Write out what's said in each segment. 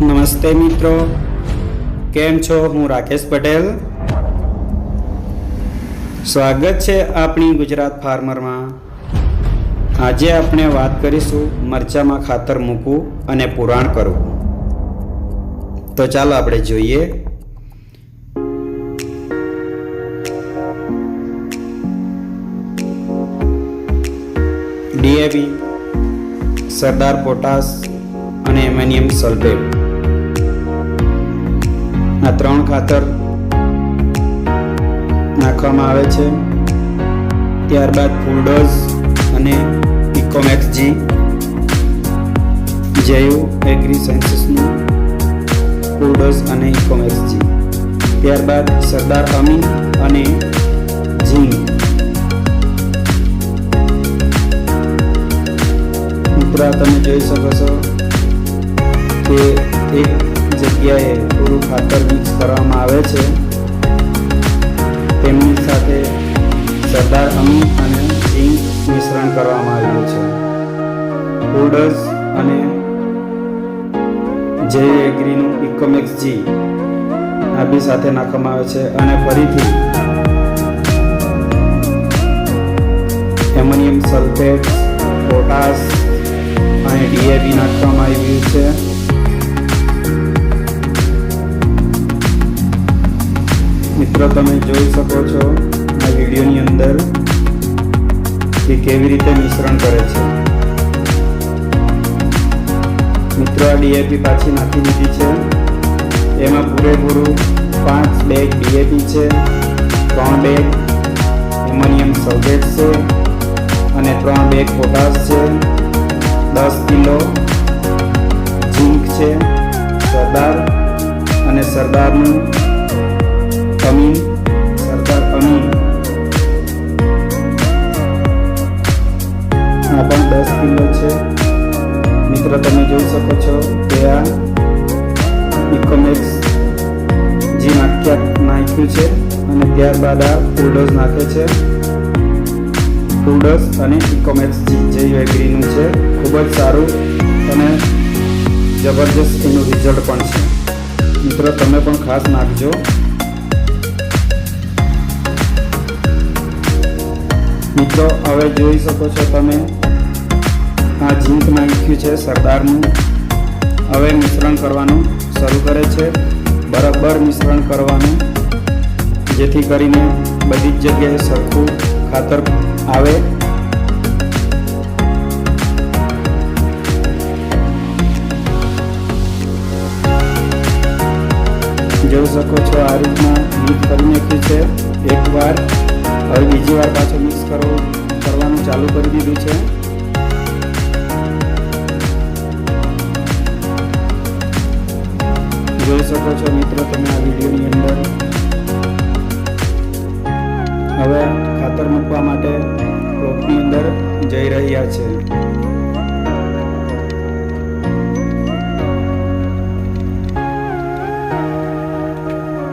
નમસ્તે મિત્રો. કેમ છો? હું રાકેશ પટેલ. સ્વાગત છે આપણી ગુજરાત ફાર્મરમાં. આજે આપણે વાત કરીશું મરચામાં ખાતર મૂકવું અને પુરાણ કરવું. તો ચાલો આપણે જોઈએ. ડીએપી, સરદાર પોટાશ અને એમેનિયમ સલ્ફેટ. આ ત્રણ ખાતર નાખવામાં આવે છે. ત્યારબાદ ફૂલડોઝ અને ઇકોમેક્સ જી જૈવ એગ્રી સાયન્સીસનું ફૂલડોઝ અને ઇકોમેક્સ જી ત્યારબાદ સરદાર અમીન અને ઝીંગ. મિત્રો તમે જોઈ શકો છો કે એક જગ્યાએ પૂરું ખાતર મિક્સ કરવામાં આવે છે. તેમની સાથે સરદાર અમી અને ઝીંક મિશ્રણ કરવામાં આવ્યું છે. ઓડર્સ અને જે એગ્રીનું ઇકોમેક્સ જી આ બી સાથે નાખવામાં આવે છે અને ફરીથી એમોનિયમ સલ્ફેટ, પોટાશ અને ડીએપી નાખવામાં આવ્યું છે. મિત્રો, તમે જોઈ શકો છો આ વિડીયોની અંદર કે કેવી રીતે મિશ્રણ કરે છે. મિત્રો, આ ડીએપી પાછી નાખી દીધી છે. એમાં પૂરેપૂરું પાંચ બેગ ડીએપી છે, ત્રણ બેગ એમોનિયમ સલ્ફેટ છે અને ત્રણ બેગ પોટાશ છે, દસ કિલો ઝીંક છે, સરદાર અને સરદારનું અમીન સરદાર અમીન આ પણ દસ કિલો છે. મિત્રો, તમે જોઈ શકો છો કે આ ઇકોમેક્સ જે નાખ્યા, નાખ્યું છે અને ત્યારબાદ આ ફૂલડોઝ નાખે છે. ફૂડસ અને ઇકોમેક્સ જે એગ્રીનું છે, ખૂબ જ સારું અને જબરજસ્ત એનું રિઝલ્ટ પણ છે. મિત્રો, તમે પણ ખાસ નાખજો. મિત્રો, હવે જોઈ શકો છો તમે આ ઝીંક નાખ્યું છે સરદારનું. હવે મિશ્રણ કરવાનું શરૂ કરે છે. બરાબર મિશ્રણ કરવાનું, જેથી કરીને બધી જ જગ્યાએ સરખું ખાતર આવે. જોઈ શકો છો આ રીતના મિક્સ કરી નાખ્યું છે. એકવાર હવે બીજી વાર પાછું મિક્સ કરો, કરવાનું ચાલુ કરી દીધું છે. જોઈ શકો છો મિત્રો તમે આ વિડીયોની અંદર. હવે ખાતર મૂકવા માટે પ્લોટની અંદર જઈ રહ્યા છે.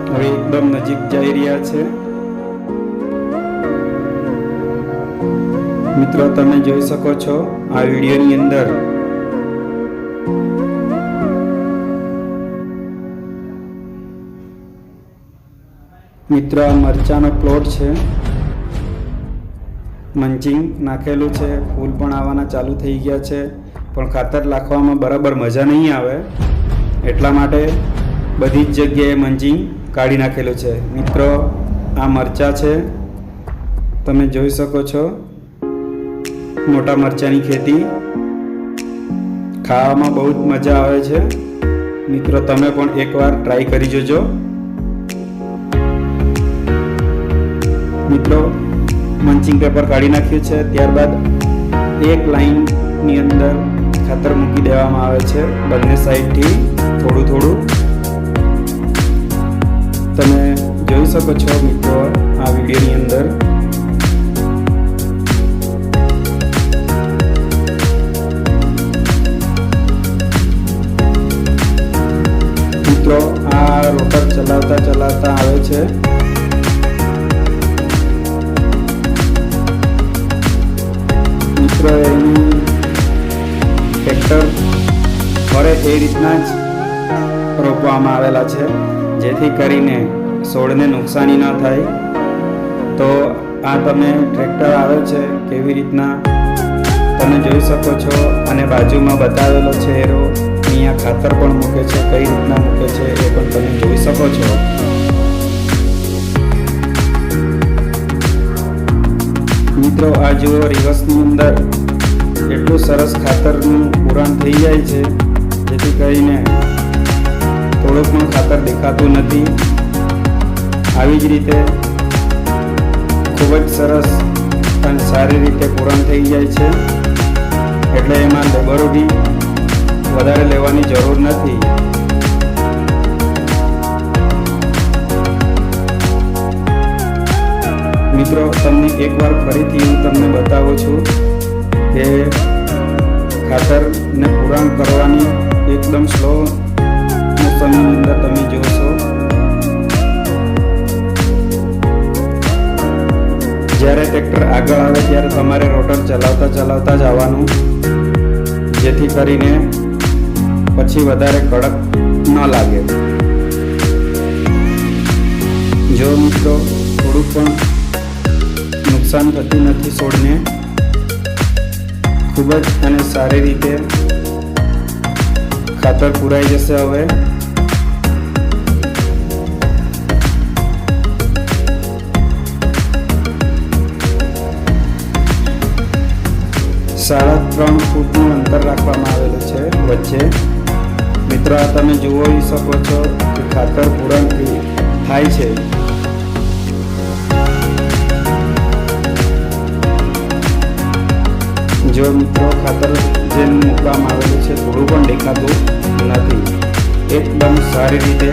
હવે એકદમ નજીક જઈ રહ્યા છે. મિત્રો, તમે જોઈ શકો છો આ વિડીયોની અંદર. મિત્રો, આ મરચાનો પ્લોટ છે. મંચિંગ નાખેલું છે. ફૂલ પણ આવવાના ચાલુ થઈ ગયા છે. પણ ખાતર નાખવામાં બરાબર મજા નહીં આવે. એટલા માટે બધી જ જગ્યાએ મંચિંગ કાઢી નાખેલું છે. મિત્રો, આ મરચા છે. તમે જોઈ શકો છો. મોટા મરચાની ખેતી. ખાવામાં બહુ જ મજા આવે છે. મિત્રો, તમે પણ એકવાર ટ્રાય કરી જોજો. મિત્રો મંચિંગ પેપર કાઢી નાખ્યું છે. ત્યારબાદ એક લાઈનની અંદર ખાતર મૂકી દેવામાં આવે છે બંને સાઈડથી થોડું થોડું. તમે જોઈ શકો છો મિત્રો, આ વિડીયોની અંદર આ રોટર ચલાવતા ચલાવતા આવે છે. મિત્રો એનું ટ્રેક્ટર ફરે એ રીતના જ રોપવામાં આવેલા છે, જેથી કરીને છોડને નુકસાની ન થાય. તો આ તમે ટ્રેક્ટર આવે છે, કેવી રીતના તમે જોઈ શકો છો, અને બાજુમાં બતાવેલો છે એરો અહીંયા ખાતર પણ મૂકે છે, કઈ રીતના મૂકે છે એ પણ તમે જોઈ શકો છો. મિત્રો, આ જુઓ, રિવર્સની અંદર એટલું સરસ ખાતરનું પુરાણ થઈ જાય છે, જેથી કરીને થોડુંક પણ ખાતર દેખાતું નથી. આવી જ રીતે ખૂબ જ સરસ અને સારી રીતે પૂરણ થઈ જાય છે. એટલે એમાં લેબરો બી વધારે લેવાની જરૂર નથી. મિત્રો, તમને એકવાર ફરીથી હું તમને બતાવું છું કે ખાતરને પુરાણ કરવાની એકદમ સ્લો સમયની અંદર તમે જોશો. જ્યારે ટ્રેક્ટર આગળ આવે ત્યારે તમારે રોટર ચલાવતા ચલાવતા જ આવવાનું. જેથી કરીને પછી વધારે કડક ન લાગે. જો મિત્રો થોડું પણ નુકસાન થતું નથી છોડને, ખૂબ જ અને સારી રીતે ખાતર પુરાઈ જશે હવે. સાડા ત્રણ ફૂટનું અંતર રાખવામાં આવેલું છે વચ્ચે. મિત્રો, તમે જોઈ શકો છો કે ખાતર પૂરણથી થાય છે. જો મિત્રો, ખાતર જે મૂકવામાં આવેલું છે, થોડું પણ દેખાતું નથી. એકદમ સારી રીતે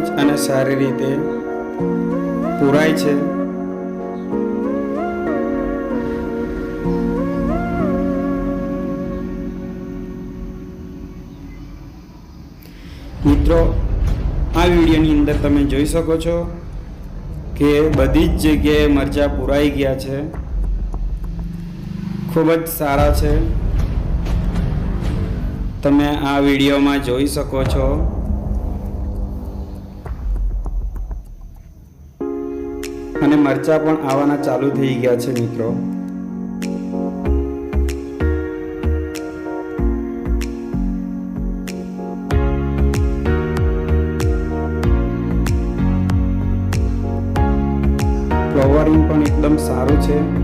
જ અને સારી રીતે પુરાય છે. મિત્રો, આ વિડીયોની અંદર તમે જોઈ શકો છો કે બધી જ જગ્યાએ મરચાં પુરાઈ ગયા છે. ખૂબ જ સારા છે. તમે આ વિડીયોમાં જોઈ શકો છો અને મરચા પણ આવવાના ચાલુ થઈ ગયા છે મિત્રો. ફ્લાવરિંગ પણ એકદમ સારું છે.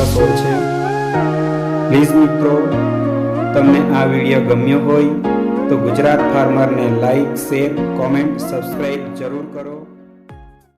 બે હજાર છે. પ્લીઝ મિત્રો, તમને આ વીડિયો ગમ્યો હોય તો ગુજરાત ફાર્મરને લાઈક શેર કોમેન્ટ સબસ્ક્રાઈબ જરૂર કરો.